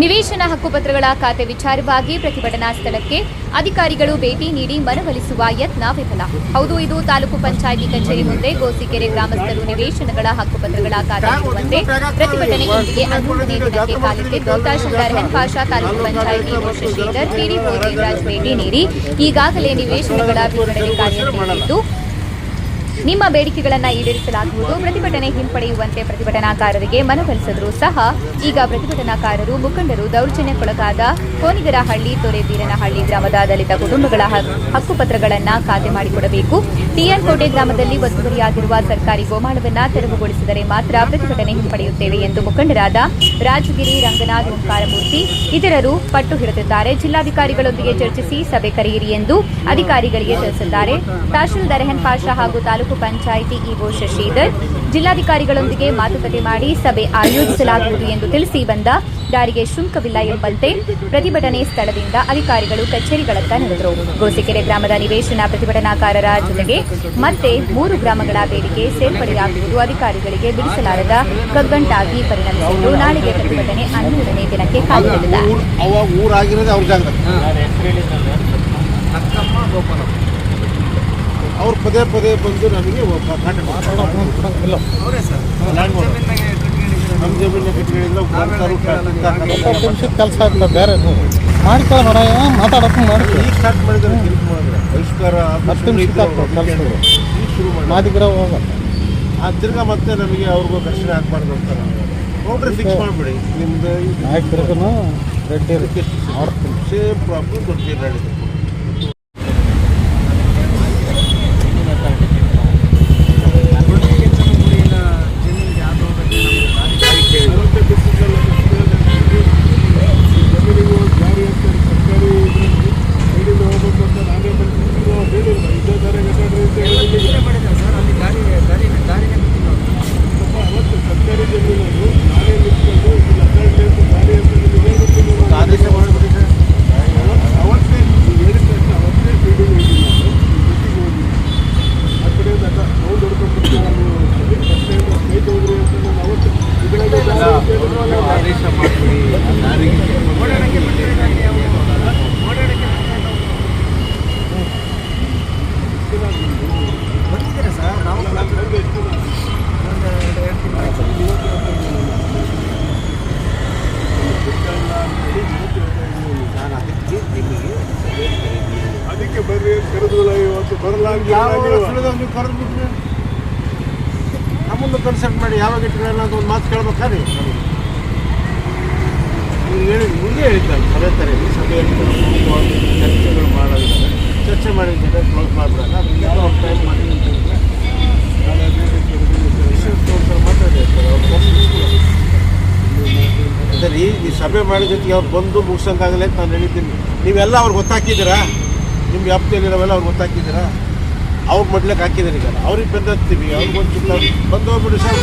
ನಿವೇಶನ ಹಕ್ಕುಪತ್ರಗಳ ಖಾತೆ ವಿಚಾರವಾಗಿ ಪ್ರತಿಭಟನಾ ಸ್ಥಳಕ್ಕೆ ಅಧಿಕಾರಿಗಳು ಭೇಟಿ ನೀಡಿ ಮನವೊಲಿಸುವ ಯತ್ನ ವಿಫಲ. ಹೌದು, ಇದು ತಾಲೂಕು ಪಂಚಾಯಿತಿ ಕಚೇರಿ ಮುಂದೆ ಗೋಸಿಕೆರೆ ಗ್ರಾಮಸ್ಥರು ನಿವೇಶನಗಳ ಹಕ್ಕುಪತ್ರಗಳ ಖಾತೆ ನೀಡುವಂತೆ ಪ್ರತಿಭಟನೆ ಇಂದಿಗೆ ಅನುಮತಿ ದಿನಕ್ಕೆ ಕಾಲಿಟ್ಟಿದ್ದು ತಹಶೀಲ್ದಾರ್ ಹೆನ್ಪಾಷಾ ಪಾಷಾ ತಾಲೂಕು ಪಂಚಾಯಿತಿ ಶಶಿಧರ್ ಪಿಡಿಒ ದೇವರಾಜ್ ಭೇಟಿ ನೀಡಿ ಈಗಾಗಲೇ ನಿವೇಶನಗಳ ವಿತರಣೆ ಕಾರ್ಯ ನಡೆಯುತ್ತಿದ್ದು ನಿಮ್ಮ ಬೇಡಿಕೆಗಳನ್ನು ಈಡೇರಿಸಲಾಗುವುದು. ಪ್ರತಿಭಟನೆ ಹಿಂಪಡೆಯುವಂತೆ ಪ್ರತಿಭಟನಾಕಾರರಿಗೆ ಮನವೊಲಿಸಿದರೂ ಸಹ ಈಗ ಪ್ರತಿಭಟನಾಕಾರರು, ಮುಖಂಡರು ದೌರ್ಜನ್ಯಕ್ಕೊಳಗಾದ ಕೋನಿಗರಹಳ್ಳಿ, ತೊರೆಬೀರನಹಳ್ಳಿ ಗ್ರಾಮದ ದಲಿತ ಕುಟುಂಬಗಳ ಹಕ್ಕುಪತ್ರಗಳನ್ನು ಖಾತೆ ಮಾಡಿಕೊಡಬೇಕು. ಟಿಎನ್ ಕೋಟೆ ಗ್ರಾಮದಲ್ಲಿ ಒತ್ತುವರಿಯಾಗಿರುವ ಸರ್ಕಾರಿ ಗೋಮಾಳವನ್ನು ತೆರವುಗೊಳಿಸಿದರೆ ಮಾತ್ರ ಪ್ರತಿಭಟನೆ ಹಿಂಪಡೆಯುತ್ತೇವೆ ಎಂದು ಮುಖಂಡರಾದ ರಾಜಗಿರಿ ರಂಗನಾಥ್ ಓಂಕಾರಮೂರ್ತಿ, ಇತರರು ಪಟ್ಟು ಹಿಡಿದಿದ್ದಾರೆ. ಜಿಲ್ಲಾಧಿಕಾರಿಗಳೊಂದಿಗೆ ಚರ್ಚಿಸಿ ಸಭೆ ಕರೆಯಿರಿ ಎಂದು ಅಧಿಕಾರಿಗಳಿಗೆ ತಿಳಿಸಿದ್ದಾರೆ. ತಹಶೀಲ್ದಾರ್ ರೆಹನ್ ಪಾಷಾ ಹಾಗೂ ತಾಲೂಕು ಪಂಚಾಯಿತಿ ಇಒ ಶಶಿಧರ್. ಜಿಲ್ಲಾಧಿಕಾರಿಗಳೊಂದಿಗೆ ಮಾತುಕತೆ ಮಾಡಿ ಸಭೆ ಆಯೋಜಿಸಲಾಗುವುದು ಎಂದು ತಿಳಿಸಿ ಬಂದ ದಾರಿಗೆ ಶುಲ್ಕವಿಲ್ಲ ಎಂಬಂತೆ ಪ್ರತಿಭಟನೆ ಸ್ಥಳದಿಂದ ಅಧಿಕಾರಿಗಳು ಕಚೇರಿಗಳತ್ತ ನಡೆದರು. ಗೋಸಿಕೆರೆ ಗ್ರಾಮದ ನಿವೇಶನ ಪ್ರತಿಭಟನಾಕಾರರ ಜೊತೆಗೆ ಮತ್ತೆ ಮೂರು ಗ್ರಾಮಗಳ ಬೇಡಿಕೆ ಸೇರ್ಪಡೆಯಾಗುವುದು ಅಧಿಕಾರಿಗಳಿಗೆ ಬಿಡಿಸಲಾರದ ಕಗ್ಗಂಟಾಗಿ ಪರಿಣಮಿಸಿದ್ದು ನಾಳೆಗೆ ಪ್ರತಿಭಟನೆ ಹನ್ನೆರಡನೇ ದಿನಕ್ಕೆ ಕಾಲಿಡಲಿದೆ. ಊರ್ ಅವ ಊರಾಗಿರೋದೇ ಅವ್ರ ಪದೇ ಪದೇ ಬಂದು ನಮಗೆ ನಮ್ಮ ಜಮೀನ ಕೆಲಸ ಇಲ್ಲ ಬೇರೆ ಮಾಡ್ತಾ ನೋಡ ಮಾತಾಡೋಕ್ಕೂ ಮಾಡಿ ಈಗ ಸ್ಟಾರ್ಟ್ ಮಾಡಿದ್ರೆ ಬಹಿಷ್ಕಾರ ಹತ್ತು ಈಗ ಶುರು ಮಾಡಿ. ಮಾದಿಗಿರ ಹೋಗಲ್ಲ. ಆ ತಿರ್ಗಾ ಮತ್ತೆ ನಮಗೆ ಅವ್ರಿಗೂ ಕಷ್ಟ ಹಾಕ್ಬಾರ್ದು ಅಂತಾರೆ ನೋಡ್ರಿ ಫಿಕ್ಸ್ ಮಾಡಿಬಿಡಿ. ನಿಮ್ದು ನಾಯಕರಿಗೂ ರೆಡ್ಡಿ ಸೇಮ್ ಪ್ರಾಬ್ಲಮ್ ಕೊಡ್ತೀವಿ ಹೇಳಿದ್ರು. ಆದೇಶ ಮಾಡಿಬಿಡಿ ಸರ್ ಆದೇಶ ಮಾಡಿಬಿಡಿ ಯಾರಿಗೆ ನಾನು ಅದಕ್ಕೆ ನಿಮಗೆ ಅದಕ್ಕೆ ಬರ್ರಿ ಅಂತ ಕರೆದ್ರಲ್ಲ ಇವತ್ತು ಬರಲಾಗಿ ಕರೆದ್ಬಿಟ್ರಿ? ನಮ್ಮನ್ನು ಕನ್ಸಲ್ಟ್ ಮಾಡಿ ಯಾವಾಗ ಇಟ್ಟಿರಲ್ಲ ಅಂತ ಒಂದು ಮಾತು ಕೇಳ್ಬೇಕಾದ್ರೆ? ನೀವು ಹೇಳಿ ಮುಂದೆ ಹೇಳ್ತಾರೆ ಪದೇ ಥರ ಈ ಸಭೆಯಲ್ಲಿ ಚರ್ಚೆಗಳು ಮಾಡೋದಿಲ್ಲ ಚರ್ಚೆ ಮಾಡಿ ಜೊತೆ ಕ್ಲೋಸ್ ಮಾಡಿಬಿಡೋಣ ಅದಕ್ಕೆ ಒಂದು ಟೈಮ್ ಮಾಡಿ ಸರ್ ಅವ್ರು ಅದೇ ಈ ಸಭೆ ಮಾಡಿದ ಜೊತೆಗೆ ಅವ್ರು ಬಂದು ಮುಗಿಸೋಕ್ಕಾಗಲೇ ಅಂತ ನಾನು ಹೇಳಿದ್ದೀನಿ. ನೀವೆಲ್ಲ ಅವ್ರಿಗೆ ಗೊತ್ತಾಕಿದ್ದೀರಾ ನಿಮ್ಮ ವ್ಯಾಪ್ತಿಯಲ್ಲಿರೋವೆಲ್ಲ ಅವ್ರು ಗೊತ್ತಾಕಿದ್ದೀರಾ? ಅವ್ರು ಮೊದ್ಲಕ್ಕೆ ಹಾಕಿದ್ದಾರೆ ಈಗ. ಅವ್ರಿಗೆ ಬಂದಿರ್ತೀವಿ ಅವ್ರಿಗೆ ಒಂದು ಬಂದು ಹೋಗ್ಬಿಟ್ಟು ಸರ್